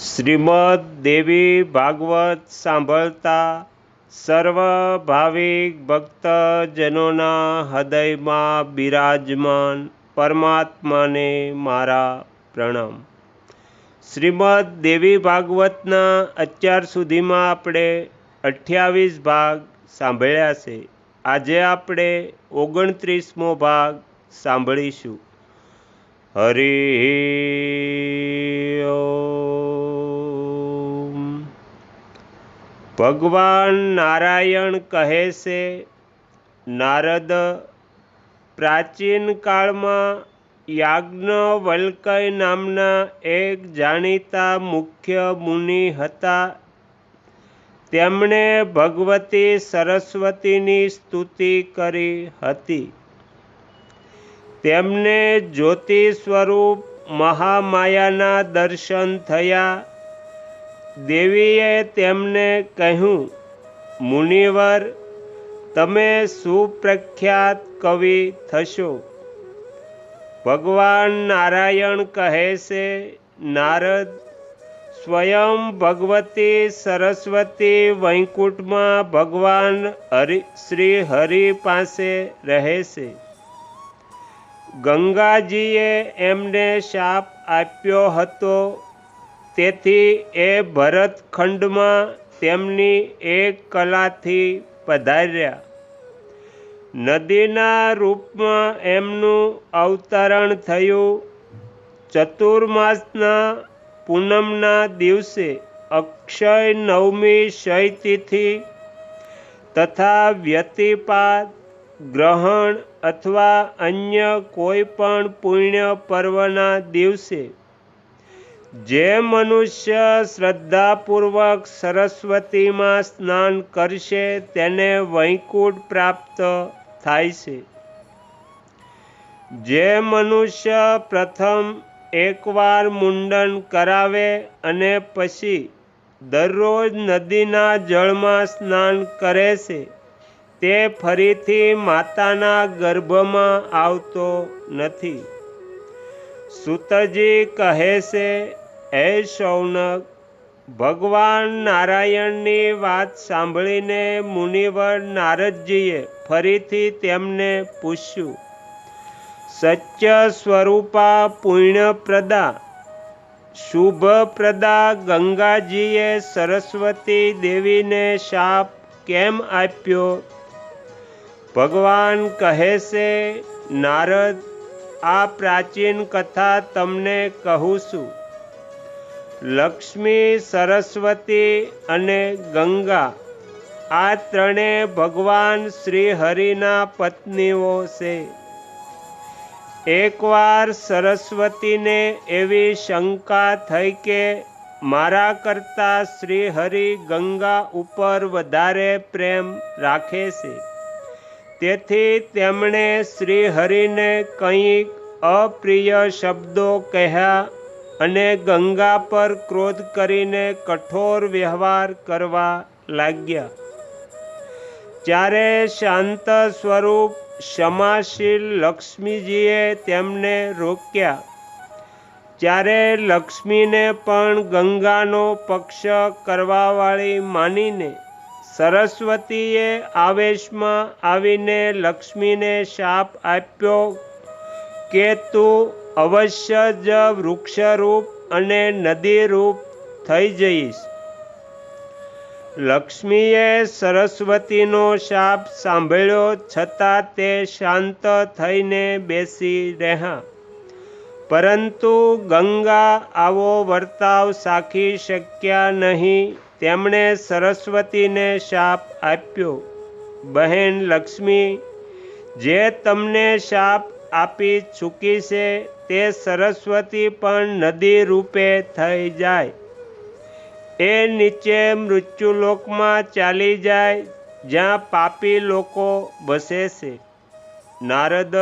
શ્રીમદ દેવી ભાગવત સાંભળતા સર્વ ભાવિક ભક્તજનોના હૃદયમાં બિરાજમાન પરમાત્માને મારા પ્રણામ. શ્રીમદ દેવી ભાગવતના અત્યાર સુધીમાં આપણે અઠ્યાવીસ ભાગ સાંભળ્યા છે. આજે આપણે ઓગણત્રીસમો ભાગ સાંભળીશું. હરિ ભગવાન નારાયણ કહે છે, નારદ, પ્રાચીન કાળમાં યાજ્ઞવલ્કય નામના એક જાણીતા મુખ્ય મુનિ હતા. તેમણે ભગવતી સરસ્વતીની સ્તુતિ કરી હતી. તેમને જ્યોતિ સ્વરૂપ મહામાયાના દર્શન થયા. દેવીએ તેમને કહ્યું, મુનિવર, તમે સુપ્રખ્યાત કવિ થશો. ભગવાન નારાયણ કહે છે, નારદ, સ્વયં ભગવતી સરસ્વતી વૈકુંઠમાં ભગવાન હરિ, શ્રી હરિ પાસે રહે છે. ગંગાજીએ એમને શાપ આપ્યો હતો તેથી એ ભરતખંડમાં તેમની એક કલાથી પધાર્યા. નદીના રૂપમાં એમનું અવતરણ થયું ચતુર્માસના પૂનમના દિવસે અક્ષય નવમી શયતિથિ તથા વ્યતિપાત ગ્રહણ અથવા અન્ય કોઈ પણ પુણ્ય પર્વના દિવસે જે મનુષ્ય શ્રદ્ધાપૂર્વક સરસ્વતીમાં સ્નાન કરશે, તેને વૈકુંઠ પ્રાપ્ત થાય છે. જે મનુષ્ય પ્રથમ એકવાર મુંડન કરાવે અને પછી દરરોજ નદીના જળમાં સ્નાન કરે છે, તે ફરીથી માતાના ગર્ભમાં આવતો નથી. સુતજી કહે છે હે શૌનક, ભગવાન નારાયણની વાત સાંભળીને મુનિવર નારદજીએ ફરીથી તેમને પૂછ્યું સત્ય સ્વરૂપા પુણ્યપ્રદા શુભપ્રદા ગંગાજીએ સરસ્વતી દેવીને શાપ કેમ આપ્યો? ભગવાન કહે છે, નારદ, આ પ્રાચીન કથા તમને કહું છું. લક્ષ્મી, સરસ્વતી અને ગંગા આ ત્રણે ભગવાન શ્રી હરિના પત્નીઓ છે. એકવાર સરસ્વતીને એવી શંકા થઈ કે મારા કરતાં શ્રી હરિ ગંગા ઉપર વધારે પ્રેમ રાખે છે, તેથી તેમણે શ્રી હરિને કંઈક અપ્રિય શબ્દો કહ્યા અને ગંગા પર ક્રોધ કરીને કઠોર વ્યવહાર કરવા લાગ્યા. ત્યારે શાંત સ્વરૂપ ક્ષમાશીલ લક્ષ્મીજીએ તેમને રોક્યા, ત્યારે લક્ષ્મીને પણ ગંગાનો પક્ષ કરવાવાળી માનીને સરસ્વતીએ આવેશમાં આવીને લક્ષ્મીને શાપ આપ્યો કે તું અવશ્ય જ વૃક્ષરૂપ અને નદીરૂપ થઈ જઈશ. લક્ષ્મીએ સરસ્વતીનો શાપ સાંભળ્યો છતાં તે શાંત થઈને બેસી રહ્યા. પરંતુ ગંગા આવો વર્તાવ સાખી શક્યા નહીં. તેમણે સરસ્વતીને શાપ આપ્યો. બહેન લક્ષ્મી, જે તમને શાપ આપી ચૂકી છે, તે સરસ્વતી પણ નદી રૂપે થઈ જાય. એ નીચે મૃત્યુલોકમાં ચાલી જાય, જ્યાં પાપી લોકો વસે છે. નારદ,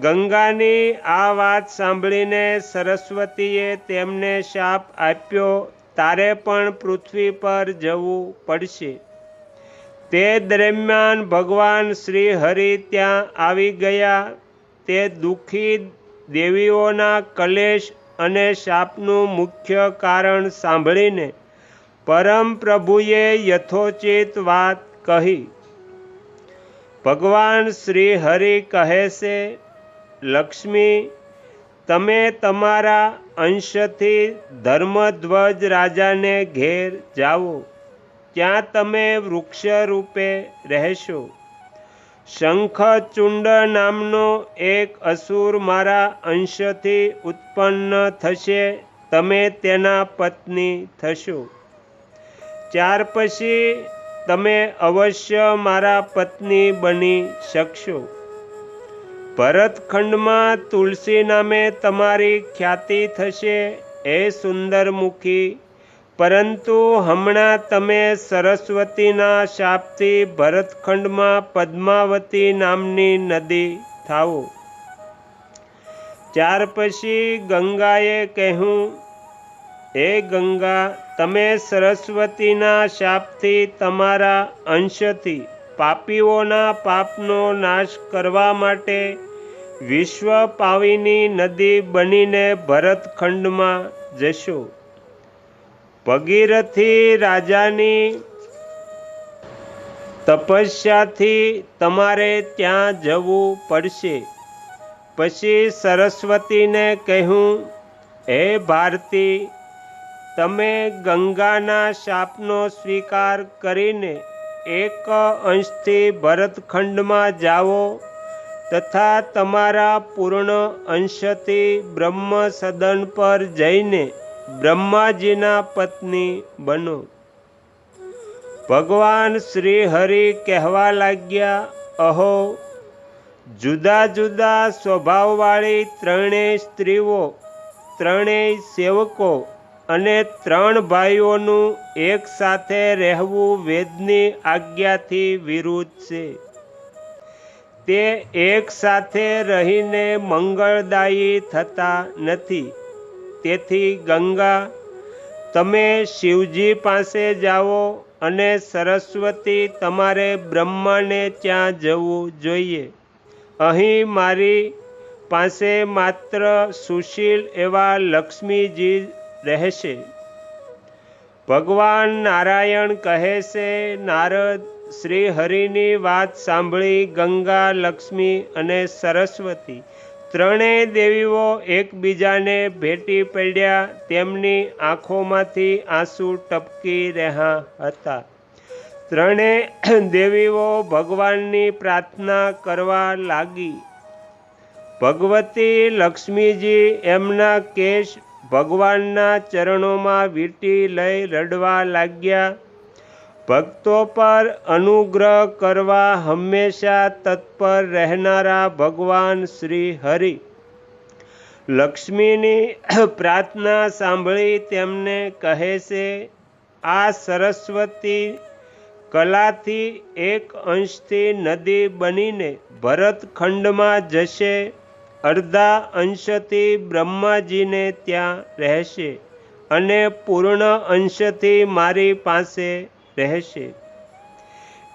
ગંગાની આ વાત સાંભળીને સરસ્વતીએ તેમને શાપ આપ્યો, તારે પણ પૃથ્વી પર જવું પડશે. તે દરમિયાન ભગવાન શ્રી હરિ ત્યાં આવી ગયા. તે દુઃખી દેવીઓના કલેશ અને શાપનું મુખ્ય કારણ સાંભળીને પરમ પ્રભુએ યથોચિત વાત કહી. ભગવાન શ્રી હરિ કહે છે, લક્ષ્મી, તમે તમારા અંશથી ધર્મધ્વજ રાજાને ઘેર જાઓ. ત્યાં તમે વૃક્ષ રૂપે રહેશો. શંખચુંડ નામનો એક અસુર મારા અંશથી ઉત્પન્ન થશે. તમે તેના પત્ની થશો. ત્યાર પછી તમે અવશ્ય મારા પત્ની બની શકશો. ભરતખંડમાં તુલસી નામે તમારી ખ્યાતિ થશે. એ સુંદરમુખી પરંતુ હમણાં તમે સરસ્વતીના શાપથી ભરતખંડમાં પદ્માવતી નામની નદી થાવો ત્યાર પછી ગંગાએ કહ્યું, હે ગંગા, તમે સરસ્વતીના શાપથી તમારા અંશથી પાપીઓના પાપનો નાશ કરવા માટે વિશ્વ પાવીની નદી બનીને ભરતખંડમાં જશો. ભગીરથી રાજાની તપસ્યાથી તમારે ત્યાં જવું પડશે. પછી સરસ્વતીને કહ્યું, હે ભારતી, તમે ગંગાના શાપનો સ્વીકાર કરીને એક અંશથી ભરતખંડમાં જાઓ તથા તમારા પૂર્ણ અંશથી બ્રહ્મ સદન પર જઈને બ્રહ્માજીના પત્ની બનો. ભગવાન શ્રી હરિ કહેવા લાગ્યા, અહો, જુદા જુદા સ્વભાવવાળી ત્રણેય સ્ત્રીઓ, ત્રણેય સેવકો અને ત્રણ ભાઈઓનું એક સાથે રહેવું વેદની આજ્ઞાથી વિરુદ્ધ છે. તે એક સાથે રહીને મંગળદાયી થતા નથી. તેથી ગંગા, તમે શિવજી પાસે જાઓ અને સરસ્વતી તમારે બ્રહ્માને ત્યાં જવું જોઈએ. અહીં મારી પાસે માત્ર સુશીલ એવા લક્ષ્મીજી રહેશે. ભગવાન નારાયણ કહે છે, નારદ શ્રી હરિની વાત સાંભળી ગંગા, લક્ષ્મી અને સરસ્વતી. ત્રણેય દેવીઓ એકબીજાને ભેટી પડ્યા, તેમની આંખોમાંથી આંસુ ટપકી રહ્યા હતા. ત્રણેય દેવીઓ ભગવાનની પ્રાર્થના કરવા લાગી. ભગવતી લક્ષ્મીજી એમના કેશ ભગવાનના ચરણોમાં વીંટી લઈ રડવા લાગ્યા. ભક્તો પર અનુગ્રહ કરવા હંમેશા તત્પર રહેનારા ભગવાન શ્રી હરિ. લક્ષ્મીની પ્રાર્થના સાંભળી તેમને કહે છે, આ સરસ્વતી કલાથી એક અંશથી નદી બનીને ભરતખંડમાં જશે, અડધા અંશથી બ્રહ્માજીને ત્યાં રહેશે અને પૂર્ણ અંશથી મારી પાસે રહેશે.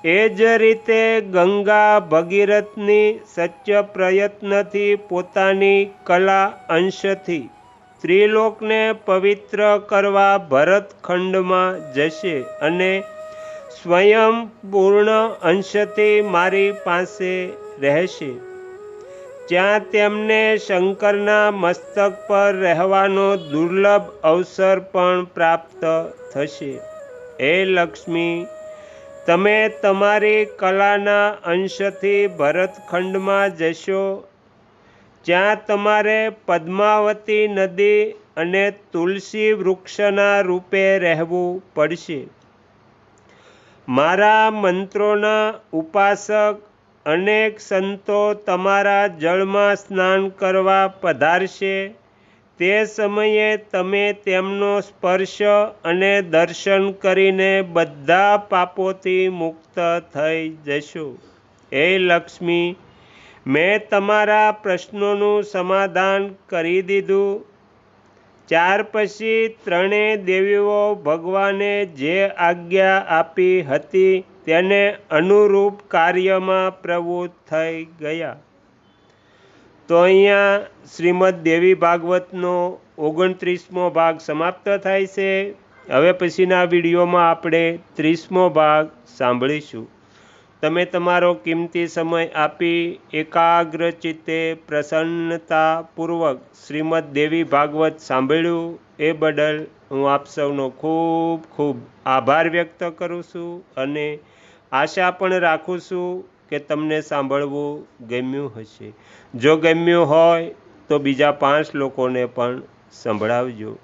એ જ રીતે ગંગા ભગીરથની સચ્ય પ્રયત્નથી પોતાની કલા અંશથી ત્રિલોકને પવિત્ર કરવા ભરતખંડમાં જશે અને સ્વયં પૂર્ણ અંશથી મારી પાસે રહેશે. જ્યાં તેમને શંકરના મસ્તક પર રહેવાનો દુર્લભ અવસર પણ પ્રાપ્ત થશે. હે લક્ષ્મી, તમે તમારી કલાના અંશથી ભરતખંડમાં જશો. જ્યાં તમારે પદ્માવતી નદી અને તુલસી વૃક્ષના રૂપે રહેવું પડશે. મારા મંત્રોના ઉપાસક અનેક સંતો તમારા જળમાં સ્નાન કરવા પધારશે. તે સમયે તમે તેમનો સ્પર્શ અને દર્શન કરીને બધા પાપોથી મુક્ત થઈ જશો. હે લક્ષ્મી, મેં તમારા પ્રશ્નોનું સમાધાન કરી દીધું. ત્યાર પછી ત્રણેય દેવીઓ ભગવાને જે આજ્ઞા આપી હતી તેને અનુરૂપ કાર્યમાં પ્રવૃત્ત થઈ ગયા. તો અહીંયા શ્રીમદ દેવી ભાગવતનો ઓગણત્રીસમો ભાગ સમાપ્ત થાય છે. હવે પછીના વિડીયોમાં આપણે ત્રીસમો ભાગ સાંભળીશું. તમે તમારો કિંમતી સમય આપી એકાગ્ર ચિત્તે પ્રસન્નતાપૂર્વક શ્રીમદ દેવી ભાગવત સાંભળ્યું એ બદલ હું આપ સૌનો ખૂબ ખૂબ આભાર વ્યક્ત કરું છું અને આશા પણ રાખું છું કે તમને સાંભળવું ગમ્યું હશે. જો ગમ્યું હોય તો બીજા પાંચ લોકોને પણ સંભળાવજો.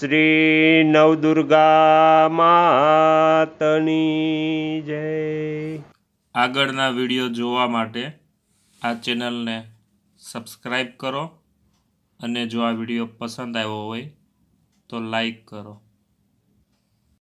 શ્રી નવદુર્ગા માતની જય. આગળના વીડિયો જોવા માટે આ ચેનલને સબસ્ક્રાઈબ કરો. અને જો આ વીડિયો પસંદ આવ્યો હોય તો લાઈક કરો.